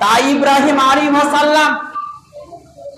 তাই ইব্রাহিম আলিমাসাল্লাম সাল্লাম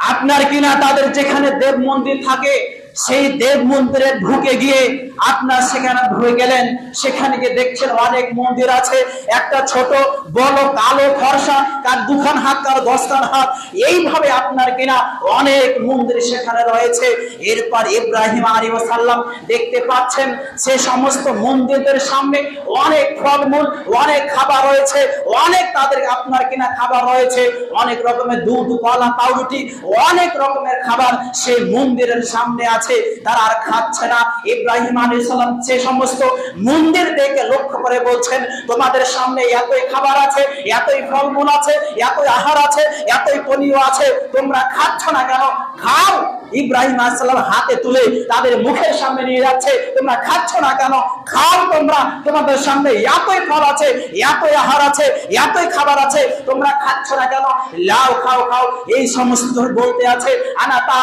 আপনার কিনা তাদের যেখানে দেব মন্দির থাকে সেই দেব মন্দিরে ঢুকে গিয়ে আপনার সেখানে ঢুকে গেলেন। সেখানে গিয়ে দেখছেন অনেক মন্দির আছে। একটা ছোট, বড়, কালো ফর্সা, কার দুখান হাত, কার দশখান হাত। এইভাবে আপনার কিনা অনেক মন্দির সেখানে রয়েছে। এরপর ইব্রাহিম আলী সাল্লাম দেখতে পাচ্ছেন, সে সমস্ত মন্দিরদের সামনে অনেক ফলমূল, অনেক খাবার রয়েছে। অনেক তাদের আপনার কিনা খাবার রয়েছে। অনেক রকমের দুধ, কলা, পাউরুটি, অনেক রকমের খাবার সেই মন্দিরের সামনে আছে। তারা আর খাচ্ছে না। ইব্রাহিম আলী সালাম সে সমস্ত মন্দির দেখে লক্ষ্য করে বলছেন, তোমাদের সামনে এতই খাবার আছে, এতই ফলমূল আছে, এতই আহার আছে, এতই পনীয় আছে, তোমরা খাচ্ছ না কেন? খাও। ইব্রাহিম আলাইসাল্লাম হাতে তুলে তাদের মুখের সামনে নিয়ে যাচ্ছে, তোমরা খাচ্ছ না কেন? খাও তোমরা। তোমাদের সামনে এতই ফল আছে, এতই আহার আছে, এতই খাবার আছে, তোমরা খাচ্ছ না কেন? লাও, খাও খাও। এই সমস্ত বলতে আছে, আনা তা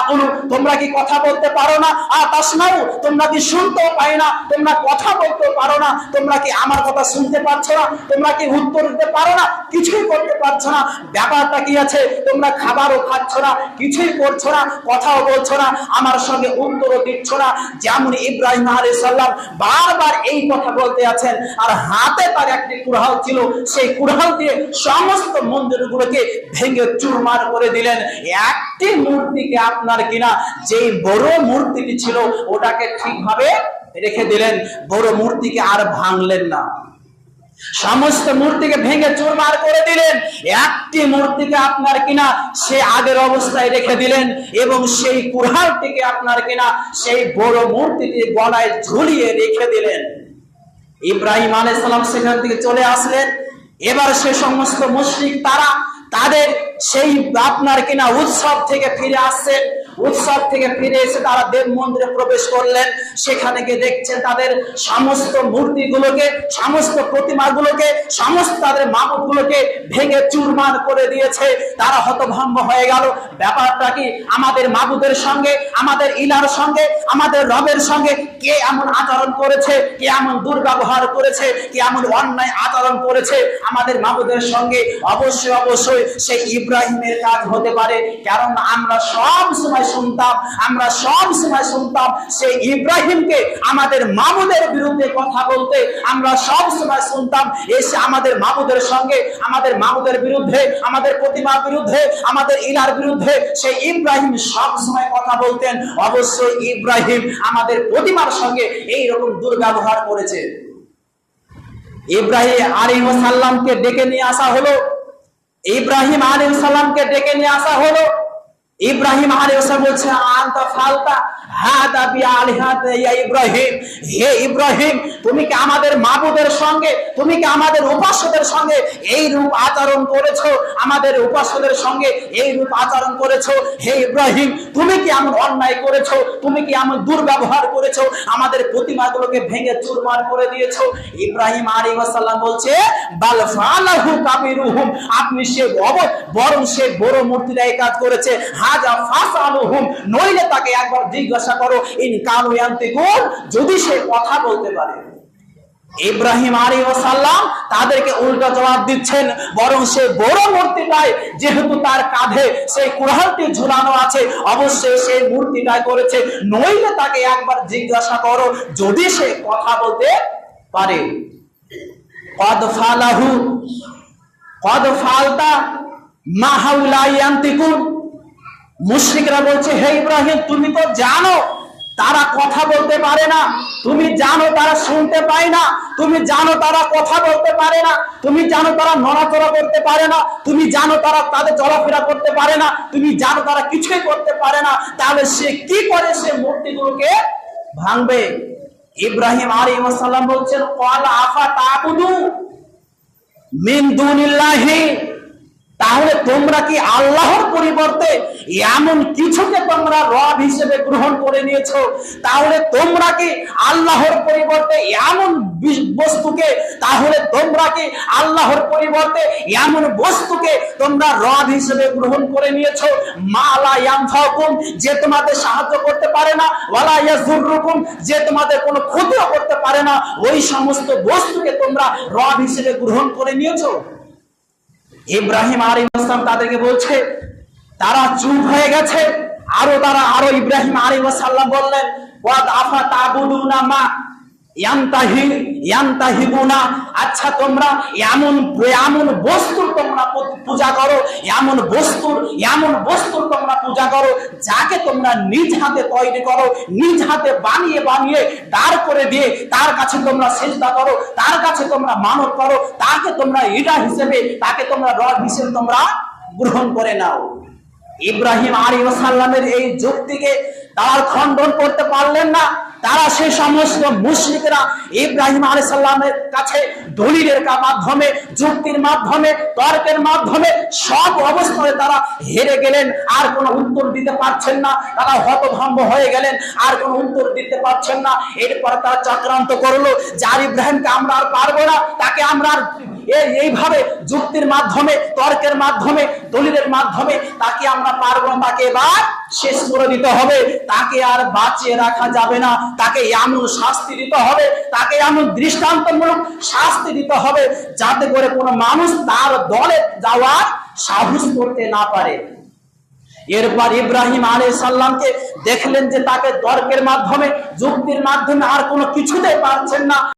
তোমরা কি কথা বলতে পারো? না আর তাসমাউ তোমরা কি শুনতেও পাই না, তোমরা কথা বলতে পারো না, তোমরা কি আমার কথা শুনতে পারছ না, তোমরা কি উত্তর দিতে পারো না, কিছুই করতে পারছ না। ব্যাপারটা কি আছে? তোমরা খাবারও খাচ্ছ না, কিছুই করছ না, কথাও বলছো না, আমার সঙ্গে উত্তরও দিচ্ছ না। যেমন ইব্রাহিম আলী সাল্লাম বারবার এই কথা বলতে আছেন, আর হাতে তার একটি কুড়াল ছিল, সেই কুড়াল দিয়ে সমস্ত মন্দিরগুলোকে ভেঙে চুরমার করে দিলেন। একটি মূর্তিকে আপনার কিনা? যেই বড় মূর্তিটি ছিল, ওটাকে ঠিকভাবে রেখে দিলেন। বড় মূর্তিকে আর ভাঙলেন না। সমস্ত মূর্তিকে ভেঙে চুরমার করে দিলেন। একটি মূর্তিকে আপনার কিনা সে আগের অবস্থায় রেখে দিলেন এবং সেই কুড়ালটিকে আপনার কিনা সেই বড় মূর্তিটি গলায় ঝুলিয়ে রেখে দিলেন। ইব্রাহিম আলাইসালাম সেখান থেকে চলে আসলেন। এবার সে সমস্ত মুশরিক তারা তাদের সেই আপনার কিনা উৎসব থেকে ফিরে আসছেন। উৎসব থেকে ফিরে এসে তারা দেব মন্দিরে প্রবেশ করলেন। সেখানে গিয়ে দেখছেন তাদের সমস্ত মূর্তিগুলোকে, সমস্ত প্রতিমাগুলোকে, সমস্ত তাদের মাবুদগুলোকে ভেঙে চুরমার করে দিয়েছে। তারা হতভম্ব হয়ে গেল। ব্যাপারটা কি আমাদের মাবুদের সঙ্গে, আমাদের ইলার সঙ্গে, আমাদের রবের সঙ্গে কে এমন আচরণ করেছে, কে এমন দুর্ব্যবহার করেছে, কে এমন অন্যায় আচরণ করেছে? আমাদের মাবুদের সঙ্গে অবশ্যই অবশ্যই সেই ইব্রাহিমের কাজ হতে পারে। কারণ আমরা সব সময় শুনতাম, আমরা সব সময় শুনতাম, সেই ইব্রাহিমকে আমাদের মামুদের বিরুদ্ধে কথা বলতে আমরা সব সময় শুনতাম, এসে আমাদের মামুদের সঙ্গে, আমাদের মামুদের বিরুদ্ধে, আমাদের প্রতিমার বিরুদ্ধে, আমাদের ইলার বিরুদ্ধে, সেই ইব্রাহিম সব সময় কথা বলতেন। অবশ্যই ইব্রাহিম আমাদের প্রতিমার সঙ্গে এই রকম দুর্ব্যবহার করেছে। ইব্রাহিম আলী সাল্লামকে ডেকে নিয়ে আসা হলো। ইব্রাহিম আলী সাল্লামকে ডেকে নিয়ে আসা হলো। ইব্রাহিম আলাইহিসসালাম বলছে, আনতা ফালতা, হাদা বি ইয়া ইব্রাহিম। হে ইব্রাহিম, তুমি কি আমাদের মাবুদের সঙ্গে, তুমি কি আমাদের সঙ্গে এই রূপ আচরণ করেছ? আমাদের উপাস্যদের সঙ্গে এই রূপ আচরণ করেছ? হে ইব্রাহিম, তুমি কি অন্যায় করেছ? তুমি কি এমন দুর্ব্যবহার করেছ? আমাদের প্রতিমাগুলোকে ভেঙে চুরমার করে দিয়েছ? ইব্রাহিম আলাইহিস সালাম বলছে, বাল ফালাহু কাবিরুহুম। আপনি সে বরং সে বড় মূর্তিটা এই কাজ করেছে। নইলে তাকে একবার জিজ্ঞাসা করো, ইন যদি সে কথা বলতে পারে। ইব্রাহিম আলী সাল্লাম তাদেরকে জবাব দিচ্ছেন, বরং সে বড় যেহেতু তার কাঁধে সেই কুড়ালটি ঝুলানো আছে, অবশ্যই সেই মূর্তিটাই করেছে। নইলে তাকে একবার জিজ্ঞাসা করো, যদি সে কথা বলতে পারে। কদ ফালতা মুশরিকরা বলছে, হে ইব্রাহিম, তুমি তো জানো, তারা কথা বলতে পারে না। তুমি জানো তারা শুনতে পায় না। তুমি জানো তারা কথা বলতে পারে না। তুমি জানো তারা নড়াচড়া করতে পারে না। তুমি জানো তারা তাদের চলাফেরা করতে পারে না। তুমি জানো তারা কিছুই করতে পারে না। তাহলে সে কি করে সে মূর্তিগুলোকে ভাঙবে? ইব্রাহিম আর সালাম বলছেন ক্বালা আফা তাবুদু মিন তাহলে তোমরা কি আল্লাহর পরিবর্তে এমন কিছুকে তোমরা রব হিসেবে গ্রহণ করে নিয়েছো? তাহলে তোমরা কি আল্লাহর পরিবর্তে এমন বস্তুকে, তাহলে তোমরা কি আল্লাহর পরিবর্তে এমন বস্তুকে তোমরা রব হিসেবে গ্রহণ করে নিয়েছো? মালা ইয়ানফাকুম যে তোমাদের সাহায্য করতে পারে না। ওয়ালা ইয়াজুররুকুম যে তোমাদের কোনো ক্ষতিও করতে পারে না। ওই সমস্ত বস্তুকে তোমরা রব হিসেবে গ্রহণ করে নিয়েছো? ইব্রাহিম আর ইসলাম তাদেরকে বলছে, তারা চুপ হয়ে গেছে। আরও তারা, আরও ইব্রাহিম আর সাল্লাম বললেন আচ্ছা তোমরা এমন এমন বস্তুর তোমরা পূজা করো। এমন বস্তুর এমন বস্তুর তোমরা পূজা করো, যাকে তোমরা নিজ হাতে তৈরি করো, নিজ হাতে বানিয়ে বানিয়ে দাঁড় করে দিয়ে তার কাছে তোমরা চেষ্টা করো, তার কাছে তোমরা মানত করো, তাকে তোমরা ইডা হিসেবে, তাকে তোমরা রব হিসেবে তোমরা গ্রহণ করে নাও। ইব্রাহিম আলী সাল্লামের এই যুক্তিকে তারা খণ্ডন করতে পারলেন না। তারা সে সমস্ত মুশরিকরা ইব্রাহিম আলী সাল্লামের কাছে দলিলের মাধ্যমে, যুক্তির মাধ্যমে, তর্কের মাধ্যমে সব অবস্থায় তারা হেরে গেলেন, আর কোনো উত্তর দিতে পারছেন না। তারা হতভম্ব হয়ে গেলেন, আর কোনো উত্তর দিতে পারছেন না। এরপর তারা চক্রান্ত করল, যার ইব্রাহিমকে আমরা আর পারব না, তাকে আমরা আর এইভাবে যুক্তির মাধ্যমে, তর্কের মাধ্যমে, দলিলের মাধ্যমে তাকে আমরা পারব তাকে এবার শেষ করে দিতে হবে। তাকে আর বাঁচিয়ে রাখা যাবে না। তাকে এমন শাস্তি দিতে হবে, তাকে এমন দৃষ্টান্তমূলক শাস্তি দিতে হবে যাতে করে কোনো মানুষ তার দলে যাওয়ার সাহস করতে না পারে। এরপর ইব্রাহিম আলী সাল্লামকে দেখলেন যে তাকে তর্কের মাধ্যমে, যুক্তির মাধ্যমে আর কোনো কিছুতে পারছেন না।